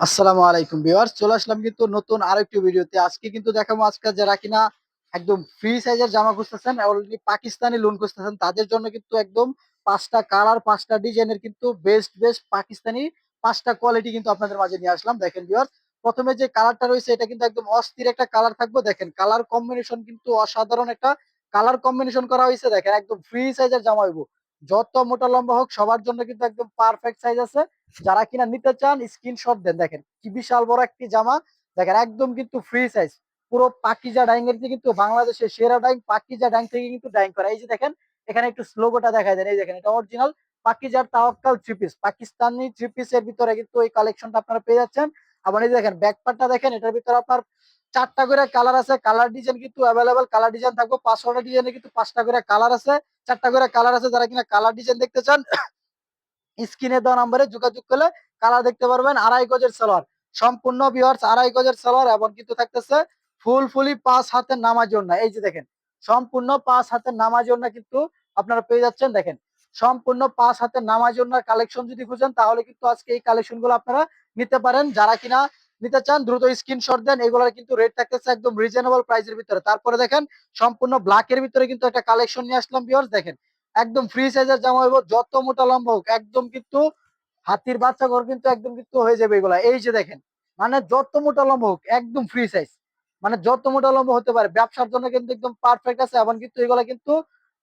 আসসালামু আলাইকুম ভিউয়ার্স, চলে আসলাম কিন্তু নতুন আরেকটি ভিডিওতে। আজকে কিন্তু দেখাবো আজকে যারা কিনা একদম ফ্রি সাইজের জামা খুঁজতেছেন অলরেডি পাকিস্তানি লোন খুঁজতেছেন, তাদের জন্য কিন্তু একদম পাঁচটা কালার পাঁচটা ডিজাইনের কিন্তু বেস্ট বেস্ট পাকিস্তানি পাঁচটা কোয়ালিটি কিন্তু আপনাদের মাঝে নিয়ে আসলাম। দেখেন ভিউয়ার্স, প্রথমে যে কালারটা রয়েছে, এটা কিন্তু একদম অস্থির একটা কালার থাকবে। দেখেন কালার কম্বিনেশন কিন্তু অসাধারণ একটা কালার কম্বিনেশন করা হয়েছে। দেখেন একদম ফ্রি সাইজের জামা হইব। যত মোটা লম্বা হোক, সবার জন্য কিন্তু একদম পারফেক্ট সাইজ আছে। যারা কিনা নিতে চান স্ক্রিনশট দেন। দেখেন, কি বিশাল বড় একটি জামা। দেখেন, একদম কিন্তু ফ্রি সাইজ পুরো পাকিজা ডাইং এর কিন্তু বাংলাদেশের সেরা ডাইং পাকিজা ডাইং থেকে কিন্তু ডাইং করা। এই যে দেখেন, এখানে একটু স্লোগোটা দেখা যায় এই দেখেন, এটা original পাকিজার Tawakkal three piece Pakistani three পিসের ভিতরে কিন্তু এই কালেকশনটা আপনারা পেয়ে যাচ্ছেন। আবার এই দেখেন ব্যাকপারটা দেখেন, এটার ভিতরে আপনার চারটা করে কালার আছে কালার ডিজাইন কিন্তু অ্যাভেলেবেল কালার ডিজাইন থাকবে পাঁচশোটা ডিজাইনে কিন্তু পাঁচটা করে কালার আছে, চারটা করে কালার আছে, যারা কিনা কালার ডিজাইন দেখতে চান, স্ক্রিনে দেওয়া নাম্বারে যোগাযোগ করলে কালার দেখতে পারবেন, আড়াই গজের সালোয়ার সম্পূর্ণ বিহার আড়াই গজের সালোয়ার এবং কিন্তু থাকতেছে ফুল ফুলি পাঁচ হাতের নামাজ না এই যে দেখেন, সম্পূর্ণ পাঁচ হাতের নামাজ না কিন্তু আপনারা পেয়ে যাচ্ছেন, দেখেন। সম্পূর্ণ পাঁচ হাতের নামাজ কালেকশন যদি খুঁজেন, তাহলে কিন্তু আজকে এই কালেকশনগুলো আপনারা নিতে পারেন। যারা কিনা নিতে চান, দ্রুত স্ক্রিনশট দেন, এগুলোর কিন্তু রেট থাকতেছে একদম রিজনেবল প্রাইসের ভিতরে। তারপরে দেখেন, সম্পূর্ণ ব্ল্যাকের ভিতরে কিন্তু একটা কালেকশন নিয়ে আসলাম বিহার দেখেন। একদম ফ্রি সাইজের জামা হইব যত মোটা লম্বা হোক, একদম কিন্তু হাতির বাচ্চা ঘর কিন্তু একদম কিন্তু হয়ে যাবে এগুলা। এই যে দেখেন মানে যত মোটা লম্বা হোক, একদম ফ্রি সাইজ মানে যত মোটা লম্বা হতে পারে, ব্যবসার জন্য কিন্তু একদম পারফেক্ট আছে, এবং কিন্তু এগুলা কিন্তু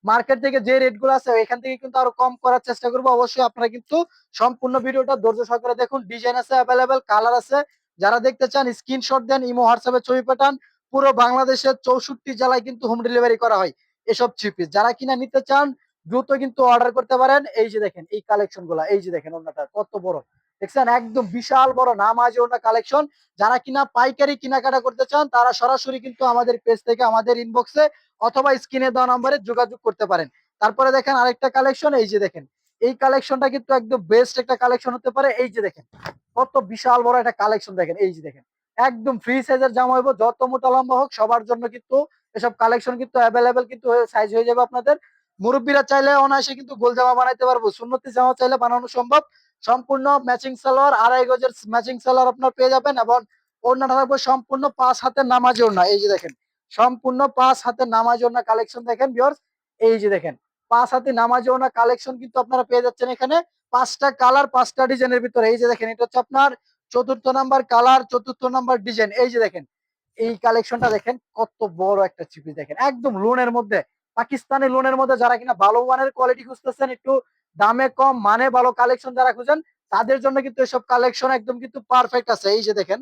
মার্কেট থেকে যে রেটগুলো আছে, এখান থেকে কিন্তু আরও কম করার চেষ্টা করব। অবশ্যই আপনারা কিন্তু সম্পূর্ণ ভিডিওটা ধৈর্য সহকারে দেখুন ডিজাইন আছে অ্যাভেলেবেল কালার আছে যারা দেখতে চান স্ক্রিনশট দেন, ইমো হোয়াটসঅ্যাপে ছবি পাঠান, পুরো বাংলাদেশের চৌষট্টি জেলায় কিন্তু হোম ডেলিভারি করা হয় এসব থ্রি পিস যারা কিনা নিতে চান, দ্রুত কিন্তু অর্ডার করতে পারেন। এই যে দেখেন, এই কালেকশনগুলা, এই যে দেখেন ওনাটা কত বড়। দেখছেন? একদম বিশাল বড়, নামাজ ওনার কালেকশন যারা কিনা পাইকারি কেনাকাটা করতে চান, তারা সরাসরি কিন্তু আমাদের পেজ থেকে, আমাদের ইনবক্সে অথবা স্ক্রিনে দেওয়া নম্বরে যোগাযোগ করতে পারেন। তারপরে দেখেন আরেকটা কালেকশন এই যে দেখেন এই কালেকশনটা কিন্তু একদম বেস্ট একটা কালেকশন হতে পারে। এই যে দেখেন, কত বিশাল বড় একটা কালেকশন দেখেন, এই যে দেখেন। একদম ফ্রি সাইজের জামা হইব, যত মোটা লম্বা হোক, সবার জন্য কিন্তু এসব কালেকশন কিন্তু অ্যাভেলেবেল কিন্তু সাইজ হয়ে যাবে আপনাদের। মুরব্বীরা চাইলে অনায়াসে কিন্তু গোল জামা বানাইতে পারব। সুন্নতি জামা চাইলে বানানো সম্ভব। সম্পূর্ণ ম্যাচিং সালোয়ার আড়াই গজের ম্যাচিং সালোয়ার আপনার পেয়ে যাবেন এবং ওড়নাটা থাকবে সম্পূর্ণ পাঁচ হাতের নামাজ ওড়না। এই যে দেখেন, সম্পূর্ণ পাঁচ হাতের নামাজ ওড়না কালেকশন দেখেন বিয়র্স এই যে দেখেন পাঁচ হাতে নামাজ ওড়না কালেকশন কিন্তু আপনারা পেয়ে যাচ্ছেন এখানে। পাঁচটা কালার পাঁচটা ডিজাইনের ভিতরে। এই যে দেখেন, এটা হচ্ছে আপনার চতুর্থ নাম্বার কালার চতুর্থ নাম্বার ডিজাইন এই যে দেখেন, এই কালেকশনটা দেখেন, কত বড় একটা চিপি দেখেন, একদম লোনের মধ্যে, পাকিস্তানি লোনের মধ্যে যারা কিনা ভালো মানের কোয়ালিটি খুঁজতেছেন, একটু দামে কম মানে ভালো কালেকশন যারা খুঁজেন, তাদের জন্য কিন্তু এসব কালেকশন একদম কিন্তু পারফেক্ট আছে। এই যে দেখেন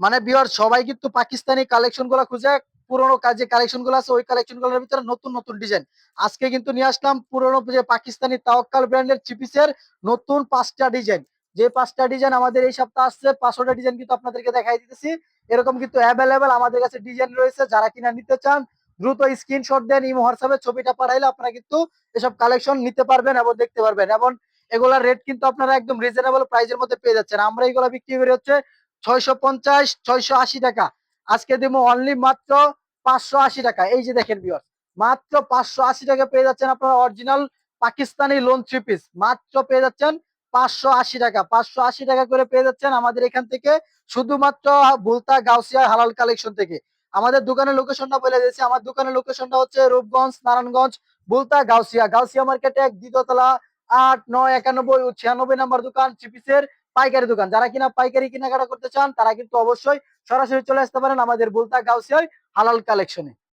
মানে বিহার সবাই কিন্তু পাকিস্তানি কালেকশনগুলা খুঁজে পুরোনো কাজে কালেকশনগুলো আছে, ওই কালেকশনগুলোর ভিতরে নতুন নতুন ডিজাইন আজকে কিন্তু নিয়ে আসলাম পুরোনো যে পাকিস্তানি তাওয়াক্কাল ব্র্যান্ডের চিপিসের নতুন পাঁচটা ডিজাইন যে পাঁচটা ডিজাইন আমাদের এই সপ্তাহ আসছে, পাঁচশোটা ডিজাইন কিন্তু আপনাদেরকে দেখাই দিতেছি। এরকম কিন্তু অ্যাভেলেবেল আমাদের কাছে ডিজাইন রয়েছে। যারা কিনা নিতে চান, দ্রুত স্ক্রিনশট দেন, ইমো হোয়াটসঅ্যাপে ছবিটা পাঠাইলে আপনারা কিন্তু এসব কালেকশন নিতে পারবেন এবং দেখতে পারবেন। এবং এগুলার রেট কিন্তু আপনারা একদম রিজনেবল প্রাইসের মধ্যে পেয়ে যাচ্ছেন। আমরা এগুলো বিক্রি করি হচ্ছে ছয়শো পঞ্চাশ, ছয়শো আশি টাকা। আজকে দিব অনলি মাত্র পাঁচশো আশি টাকা। এই যে দেখেন বিয়র মাত্র পাঁচশো আশি টাকা পেয়ে যাচ্ছেন আপনারা original Pakistani lawn three piece মাত্র পেয়ে যাচ্ছেন পাঁচশো আশি টাকা। পাঁচশো আশি টাকা করে পেয়ে যাচ্ছেন আমাদের এখান থেকে শুধুমাত্র বুলতা গাউসিয়া হালাল কালেকশন থেকে। আমাদের দোকানের লোকেশনটা বলে দিয়েছি। আমার দোকানের লোকেশনটা হচ্ছে রূপগঞ্জ, নারায়ণগঞ্জ বুলতা গাউসিয়া। গাউসিয়া মার্কেটে এক দ্বিতীয়তলা আট, নয়, একানব্বই ছিয়ানব্বই নাম্বার দোকান চিপিসের পাইকারি দোকান। যারা কিনা পাইকারি কেনাকাটা করতে চান, তারা কিন্তু অবশ্যই সরাসরি চলে আসতে পারেন আমাদের বুলতা গাউসিয়ায় হালাল কালেকশনে